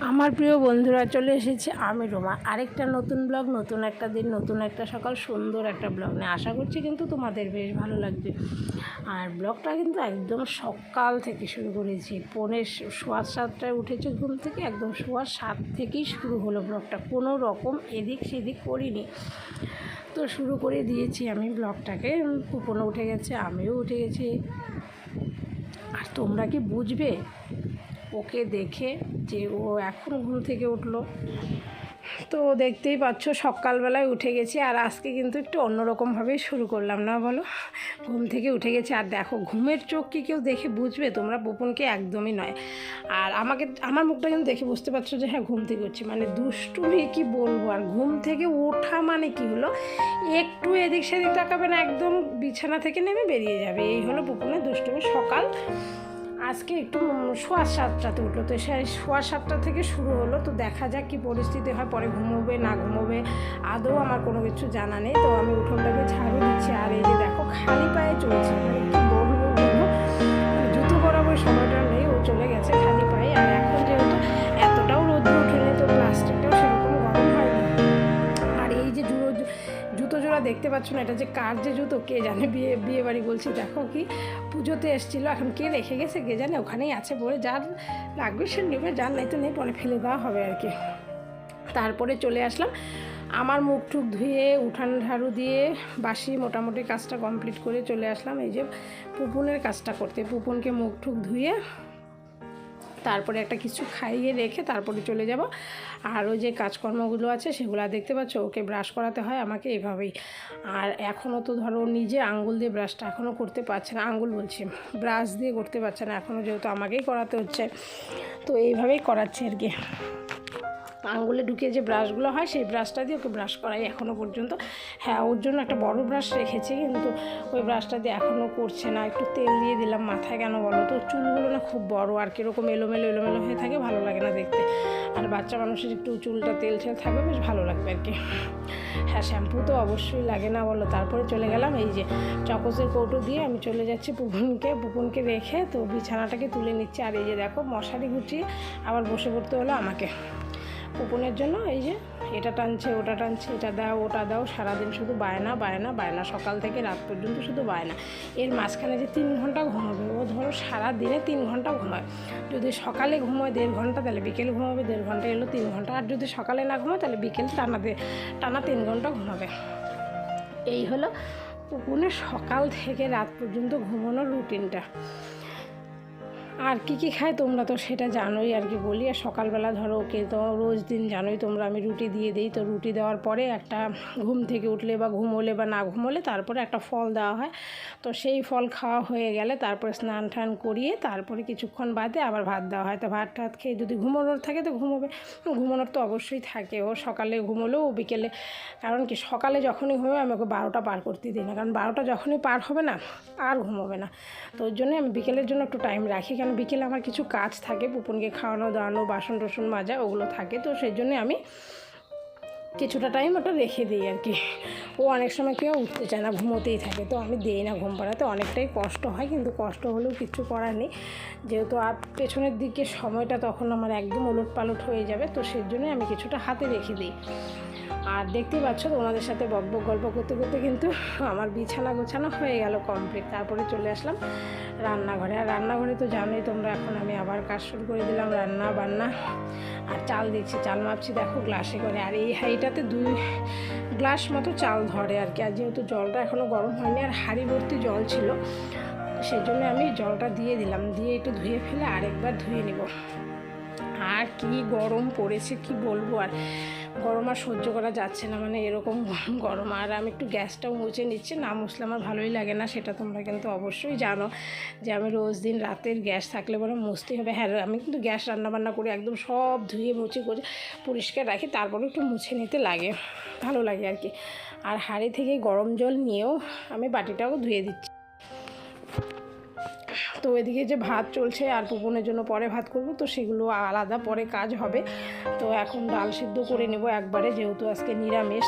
আমার প্রিয় বন্ধুরা, চলে এসেছে আমি রোমা। আরেকটা নতুন ব্লগ, নতুন একটা দিন, নতুন একটা সকাল, সুন্দর একটা ব্লগ নিয়ে আশা করছি কিন্তু তোমাদের বেশ ভালো লাগবে। আর ব্লগটা কিন্তু একদম সকাল থেকে শুরু করেছি। পৌনে সোয়ার সাতটায় উঠেছে ঘুম থেকে, একদম সোয়ার সাত থেকেই শুরু হলো ব্লগটা। কোনো রকম এদিক সেদিক করিনি। তো শুরু করে দিয়েছি আমি ব্লগটাকে। পুপনও উঠে গেছে, আমিও উঠে গেছি। আর তোমরা কি বুঝবে? ওকে দেখে যে ও এখন ঘুম থেকে উঠল। তো দেখতেই পাচ্ছ সকালবেলায় উঠে গেছি আর আজকে কিন্তু একটু অন্যরকমভাবেই শুরু করলাম, না বলো? ঘুম থেকে উঠে গেছি আর দেখো, ঘুমের চোখ কি কেউ দেখে বুঝবে? তোমরা পুপনকে একদমই নয়। আর আমাকে, আমার মুখটা কিন্তু দেখে বুঝতে পারছ যে হ্যাঁ ঘুম থেকে উঠছি। মানে দুষ্টুমি কি বলব? আর ঘুম থেকে ওঠা মানে কি হলো? একটু এদিক সেদিক তাকাবে না, একদম বিছানা থেকে নেমে বেরিয়ে যাবে। এই হলো পুপনের দুষ্টুমি সকাল। আজকে একটু সোয়া সাতটাতে উঠল। তো সে সোয়া সাতটা থেকে শুরু হলো। তো দেখা যাক কী পরিস্থিতি হয়। পরে ঘুমোবে, না ঘুমোবে, আদৌ আমার কোনো কিছু জানা নেই। তো আমি উঠোনটাকে ঝাড়ু দিচ্ছি। আর এই যে দেখো, খালি পায়ে চলছে। মানে কী বলব বলব মানে জুতো বরাবর সময়টা নেই। ও চলে গেছে খালি পায়ে। আর এখন যেহেতু এতটাও রোদ্র উঠেনি তো প্লাস্টিকটাও সেরকম গরম হয়নি। আর এই যে জুতো জোড়া দেখতে পাচ্ছ না, এটা যে কার যে জুতো, কে জানে বিয়ে বিয়ে বাড়ি বলছি। দেখো কি পুজোতে এসেছিল। এখন কে রেখে গেছে কে জানে, ওখানেই আছে বলে যার লাগবে সে নেবে, যার নাই তো নেই, পরে ফেলে দেওয়া হবে আর কি। তারপরে চলে আসলাম। আমার মুখ টুক ধুয়ে, উঠান ঝাড়ু দিয়ে বাসি মোটামুটি কাজটা কমপ্লিট করে চলে আসলাম। এই যে পুপুনের কাজটা করতে, পুপুনকে মুখ টুক ধুয়ে তারপরে একটা কিছু খাইয়ে রেখে তারপরে চলে যাব। আরও যে কাজকর্মগুলো আছে সেগুলো দেখতে পাচ্ছ, ওকে ব্রাশ করাতে হয় আমাকে এভাবেই। আর এখনও তো ধরো নিজে আঙ্গুল দিয়ে ব্রাশটা এখনও করতে পারছে না, আঙ্গুল বলছি ব্রাশ দিয়ে করতে পারছে না এখনও যেহেতু আমাকেই করাতে হচ্ছে। তো এইভাবেই করাচ্ছে আর কি। আঙ্গুলে ঢুকিয়ে যে ব্রাশগুলো হয়, সেই ব্রাশটা দিয়ে ওকে ব্রাশ করাই এখনও পর্যন্ত। হ্যাঁ ওর জন্য একটা বড় ব্রাশ রেখেছি, কিন্তু ওই ব্রাশটা দিয়ে এখনও করছে না। একটু তেল দিয়ে দিলাম, মাথায় কেন বলো তো? চুলগুলো না খুব বড়, আর কীরকম এলোমেলো এলোমেলো হয়ে থাকে, ভালো লাগে না দেখতে। আর বাচ্চা মানুষের একটু চুলটা তেল ঠেল থাকবে, বেশ ভালো লাগবে আর কি। হ্যাঁ শ্যাম্পু তো অবশ্যই লাগে না বলো। তারপরে চলে গেলাম, এই যে চকসের কৌটো দিয়ে আমি চলে যাচ্ছি পুপুনকে পুপুনকে রেখে তো বিছানাটাকে তুলে নিচ্ছি। আর এই যে দেখো, মশারি গুছিয়ে আবার বসে পড়তে হলো আমাকে। কুপনের জন্য এই যে এটা টানছে, ওটা টানছে, এটা দাও, ওটা দাও, সারাদিন শুধু বায়না বায়না বায়না, সকাল থেকে রাত পর্যন্ত শুধু বায়না। এর মাঝখানে যে তিন ঘণ্টা ঘুমাবে, ও ধরো সারা দিনে তিন ঘণ্টা ঘুমায়। যদি সকালে ঘুমোয় দেড় ঘণ্টা, তাহলে বিকেল ঘুমাবে, দেড় ঘণ্টা এলো তিন ঘণ্টা। আর যদি সকালে না ঘুমায়, তাহলে বিকেল টানা টানা তিন ঘণ্টা ঘুমাবে। এই হলো পুকুনের সকাল থেকে রাত পর্যন্ত ঘুমানোর রুটিনটা। আর কী কী খায় তোমরা তো সেটা জানোই আর কি বলি। আর সকালবেলা ধরো ওকে তো রোজ দিন জানোই তোমরা আমি রুটি দিয়ে দিই। তো রুটি দেওয়ার পরে একটা ঘুম থেকে উঠলে বা ঘুমোলে বা না ঘুমোলে তারপরে একটা ফল দেওয়া হয়। তো সেই ফল খাওয়া হয়ে গেলে তারপরে স্নান টান করিয়ে তারপরে কিছুক্ষণ বাদে আবার ভাত দেওয়া হয়। তো ভাত টাত খেয়ে যদি ঘুমোনোর থাকে তো ঘুমোবে। ঘুমোনোর তো অবশ্যই থাকে। ও সকালে ঘুমোলেও বিকেলে। কারণ কি সকালে যখনই ঘুমোবে আমি ওকে বারোটা পার করতে দিই না। কারণ বারোটা যখনই পার হবে না, আর ঘুমোবে না। তো ওই জন্যই আমি বিকেলের জন্য একটু টাইম রাখি। কারণ বিকেলে আমার কিছু কাজ থাকে, পুপুনকে খাওয়ানো, দাওয়ানো, বাসন টসন মাজা, ওগুলো থাকে। তো সেই জন্যে আমি কিছুটা টাইম ওটা রেখে দিই আর কি। ও অনেক সময় কেউ উঠতে চায় না, ঘুমোতেই থাকে। তো আমি দিই না ঘুম পাড়াতে, অনেকটাই কষ্ট হয়, কিন্তু কষ্ট হলেও কিছু করার নেই। যেহেতু আর পেছনের দিকে সময়টা তখন আমার একদম ওলট পালট হয়ে যাবে, তো সেই জন্যই আমি কিছুটা হাতে রেখে দিই। আর দেখতেই পাচ্ছ তোমাদের সাথে বক বক গল্প করতে করতে কিন্তু আমার বিছানা গোছানো হয়ে গেল কমপ্লিট তারপরে চলে আসলাম রান্নাঘরে। আর রান্নাঘরে তো জানোই তোমরা, এখন আমি আবার কাজ শুরু করে দিলাম, রান্না বান্না আর চাল দিচ্ছি। চাল মাপছি দেখো গ্লাসে করে। আর এই হাঁড়িটাতে দুই গ্লাস মতো চাল ধরে আর কি। আর যেহেতু জলটা এখনও গরম হয়নি, আর হাঁড়ি ভর্তি জল ছিল, সেই জন্য আমি জলটা দিয়ে দিলাম। দিয়ে একটু ধুয়ে ফেলে আরেকবার ধুয়ে নেব। আর কি গরম পড়েছে, কি বলব? আর গরম আর সহ্য করা যাচ্ছে না মানে এরকম গরম আর আমি একটু গ্যাসটাও মুছে নিচ্ছি, না মুছলে আমার ভালোই লাগে না, সেটা তোমরা কিন্তু অবশ্যই জানো যে আমি রোজ দিন রাতের গ্যাস থাকলে বলে মুছতে হবে। হ্যাঁ আমি কিন্তু গ্যাস রান্নাবান্না করে একদম সব ধুয়ে, মুছে করে পরিষ্কার রাখি তারপরে একটু মুছে নিতে লাগে, ভালো লাগে আর কি। আর হাঁড়ি থেকে গরম জল নিয়েও আমি বাটিটাও ধুয়ে দিচ্ছি। তো এদিকে যে ভাত চলছে আর পুপনের জন্য পরে ভাত করব, তো সেগুলো আলাদা পরে কাজ হবে। তো এখন ডাল সিদ্ধ করে নেব একবারে, যেহেতু আজকে নিরামিষ,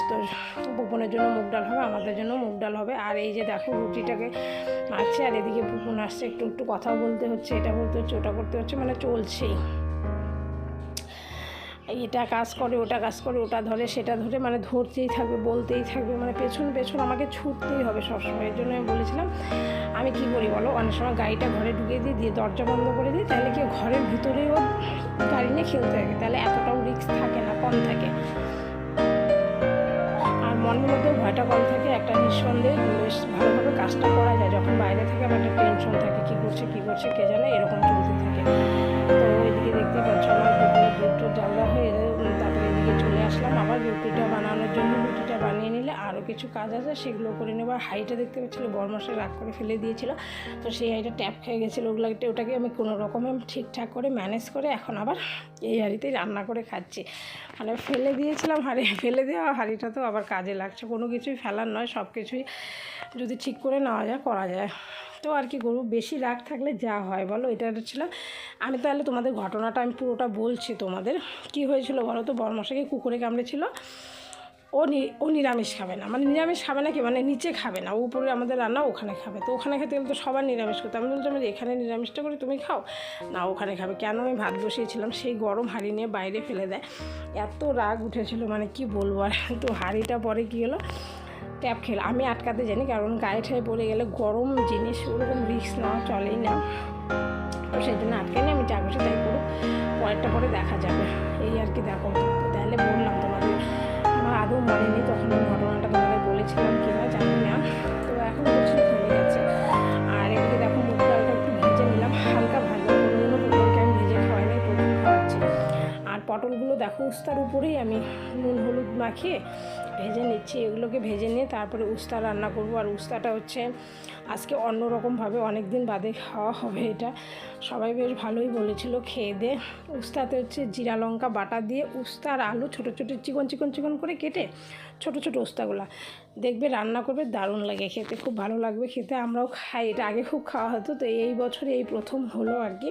তো পুপনের জন্য মুগ ডাল হবে, আমাদের জন্য মুগ ডাল হবে। আর এই যে দেখো রুটিটাকে মারছে আর এদিকে পুপন আসছে, একটু একটু কথা বলতে হচ্ছে, এটা বলতে হচ্ছে, ওটা করতে হচ্ছে মানে চলছেই। এটা কাজ করে, ওটা কাজ করে, ওটা ধরে, সেটা ধরে মানে ধরতেই থাকবে, বলতেই থাকবে মানে পেছন পেছন আমাকে ছুটতেই হবে সবসময়। এর জন্য আমি বলেছিলাম, আমি কি করি বলো? অনেক সময় গাড়িটা ঘরে ঢুকে দিয়ে দিয়ে দরজা বন্ধ করে দিই, তাহলে কি ঘরের ভিতরেও গাড়ি নিয়ে খেলতে থাকে তাহলে এতটাও রিস্ক থাকে না, কম থাকে। কিছু কাজ আছে, সেগুলো করে নেব। আর হাইটা দেখতে পাচ্ছিলো বরমাসে রাগ করে ফেলে দিয়েছিল। তো সেই হাইটা ট্যাপ খেয়ে গেছিল। ওগুলোকে ওটাকে আমি কোনো রকমে ঠিকঠাক করে ম্যানেজ করে এখন আবার এই হাঁড়িতেই রান্না করে খাচ্ছি। মানে ফেলে দিয়েছিলাম হাঁড়ি, ফেলে দেওয়া হাঁড়িটা তো আবার কাজে লাগছে। কোনো কিছুই ফেলার নয়, সব কিছুই যদি ঠিক করে নেওয়া যায়, করা যায়। তো আর কি গরু বেশি রাগ থাকলে যা হয়, বলো? এটা ছিল আমি তাহলে তোমাদের ঘটনাটা আমি পুরোটা বলছি তোমাদের। কি হয়েছিল বলো তো? বরমশাকে কুকুরে কামড়েছিল? ও নি- ও নিরামিষ খাবে না। মানে নিরামিষ খাবে না কি মানে নিচে খাবে না। উপরে আমাদের রান্না ওখানে খাবে। তো ওখানে খেতে গেলে তো সবার নিরামিষ করতে আমি বলছিলাম যে এখানে নিরামিষটা করি তুমি খাও? না, ওখানে খাবে। কেন আমি ভাত বসিয়েছিলাম? সেই গরম হাঁড়ি নিয়ে বাইরে ফেলে দেয়। এত রাগ উঠেছিল মানে কি বলব আর? তো হাঁড়িটা পরে কী হলো? ট্যাপ খেল। আমি আটকাতে জানি, কারণ গায়ে ঠায়ে পড়ে গেলে গরম জিনিস ওরকম রিস্ক নেওয়া চলেই না। তো সেই জন্য আটকে নিয়ে আমি যা বসে তাই করুক। পরেরটা পরে দেখা যাবে। এই আর কি দেখো। পটলগুলো দেখো উস্তার উপরেই আমি নুন, হলুদ মাখিয়ে ভেজে নিচ্ছি। এগুলোকে ভেজে নিয়ে তারপরে উস্তা রান্না করব। আর উস্তাটা হচ্ছে আজকে অন্যরকমভাবে অনেক দিন বাদে খাওয়া হবে এটা। সবাই বেশ ভালোই বলেছিল খেয়ে দে। উস্তাতে হচ্ছে জিরা লঙ্কা বাটা দিয়ে উস্তা আর আলু ছোটো ছোটো চিকন চিকন চিকন করে কেটে ছোটো ছোটো উস্তাগুলা দেখবে রান্না করবে, দারুণ লাগে খেতে, খুব ভালো লাগবে খেতে। আমরাও খাই, এটা আগে খুব খাওয়া হতো, তো এই বছর এই প্রথম হলো আর কি।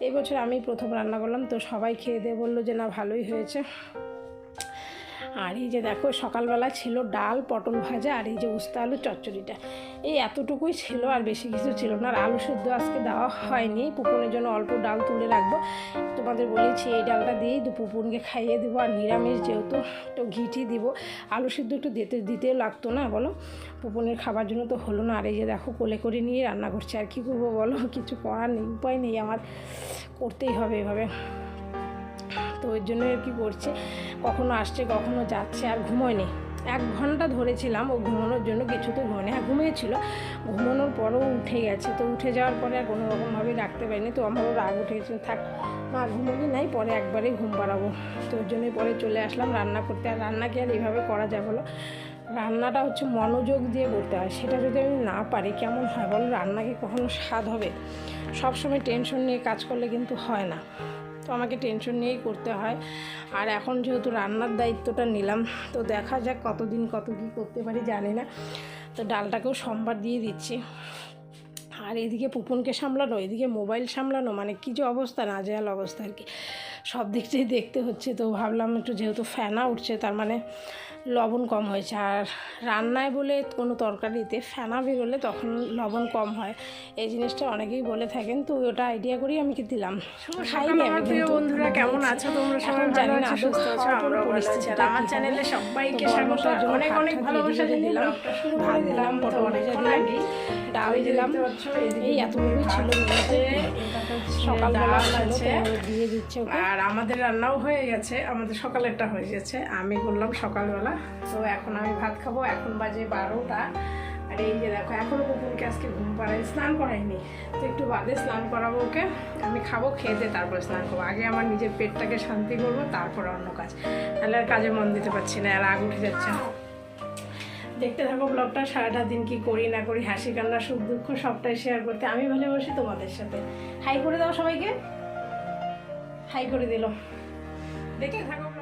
এই বছর আমি প্রথম রান্না করলাম, তো সবাই খেয়ে দিয়ে বলল যে না ভালোই হয়েছে। আর এই যে দেখো, সকালবেলা ছিল ডাল, পটল ভাজা, আর এই যে উস্তা আলু চচ্চড়িটা। এই এতটুকুই ছিল আর বেশি কিছু ছিল না। আর আলু সেদ্ধ আজকে দেওয়া হয়নি। পুকুনের জন্য অল্প ডাল তুলে রাখব। তোমাদের বলেছি, এই ডালটা দিয়েই পুপুনকে খাইয়ে দেবো। আর নিরামিষ যেহেতু একটু ঘিটি দিব। আলু সেদ্ধ একটু দিতে দিতেও লাগতো না, বলো? পুপুনের খাবার জন্য তো হলো না। আর এই যে দেখো, কোলে করে নিয়ে রান্না করছে। আর কী করব বলো? কিছু করার নেই, উপায় নেই আমার। করতেই হবে এভাবে। তো ওই জন্য আর কি করছে। কখনো আসছে, কখনো যাচ্ছে, আর ঘুমোয়নি। এক ঘণ্টা ধরেছিলাম ও ঘুমানোর জন্য, কিছু তো ঘুমোয়নি। হ্যাঁ ঘুমিয়েছিল। ঘুমানোর পরও উঠে গেছে, তো উঠে যাওয়ার পরে আর কোনো রকমভাবে রাখতে পারিনি। তো আমারও রাগ উঠে গেছে থাক, মা ঘুমোবি নাই, পরে একবারেই ঘুম পাড়াবো। তো ওর জন্যই পরে চলে আসলাম রান্না করতে। আর রান্না কি আর এইভাবে করা যায় বলো? রান্নাটা হচ্ছে মনোযোগ দিয়ে করতে হয়। সেটা যদি আমি না পারি, কেমন হয় বলো? রান্নাকে কখনো স্বাদ হবে? সবসময় টেনশন নিয়ে কাজ করলে কিন্তু হয় না। তো আমাকে টেনশন নিয়েই করতে হয়। আর এখন যেহেতু রান্নার দায়িত্বটা নিলাম, তো দেখা যাক কতদিন কত কী করতে পারি, জানি না। তো ডালটাকেও সোমবার দিয়ে দিচ্ছি। আর এদিকে পুপনকে সামলানো, এদিকে মোবাইল সামলানো মানে কী যে অবস্থা, নাজেহাল অবস্থা আর কি। সব দিকটাই দেখতে হচ্ছে, তো ভাবলাম একটু যেহেতু ফ্যানা উঠছে, তার মানে লবণ কম হয়েছে। আর রান্নায় বলে কোনো তরকারিতে ফেনা বেরোলে তখন লবণ কম হয়। এই জিনিসটা অনেকেই বলে থাকেন তো ওটা আইডিয়া করেই আমি কি দিলাম? খাইনি আমি প্রিয় বন্ধুরা কেমন আছো। তোমরা সবাই জানি না সুস্থ আছো আছি আর আমার চ্যানেলে। সবাইকে স্বাগত। অনেক অনেক ভালোবাসা দিলাম। ভাত দিলাম পটল ভাজা দিলাম ডাল দিলাম এই এতটুকুই ছিল সকালবেলা আছে। দিয়ে দিচ্ছে আর আমাদের রান্নাও হয়ে গেছে আমাদের সকালেরটা হয়ে গেছে। আমি করলাম সকালবেলা তো এখন আমি ভাত খাব, এখন বাজে বারোটা। আর এই যে দেখো, এখনও কুকুরকে আজকে ঘুম পাড়াই স্নান করাইনি তো একটু বাদে স্নান করাবো ওকে। আমি খাব দিয়ে তারপর স্নান করব। আগে আমার নিজের পেটটাকে শান্তি করব, তারপর অন্য কাজ। তাহলে আর কাজে মন দিতে পারছি না, আর আগ উঠে যাচ্ছে দেখতে থাকো ব্লগটা, সারাটা দিন কি করি না করি, হাসি, কান্না, সুখ, দুঃখ সবটাই শেয়ার করতে। আমি ভালোবাসি তোমাদের সাথে। হাই করে দাও সবাইকে। হাই করে দিল। দেখে থাকো।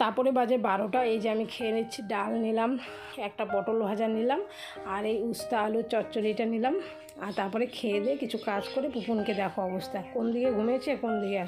তারপরে বাজে বারোটা, এই যে আমি খেয়ে নিচ্ছি ডাল নিলাম, একটা পটল ভাজা নিলাম, আর এই উস্তা আলুর চচ্চড়িটা নিলাম, আর তারপরে খেয়ে দিয়ে কিছু কাজ করে পুপুনকে দেখো অবস্থা, কোন দিকে ঘুমিয়েছে, কোন দিকে আসছে।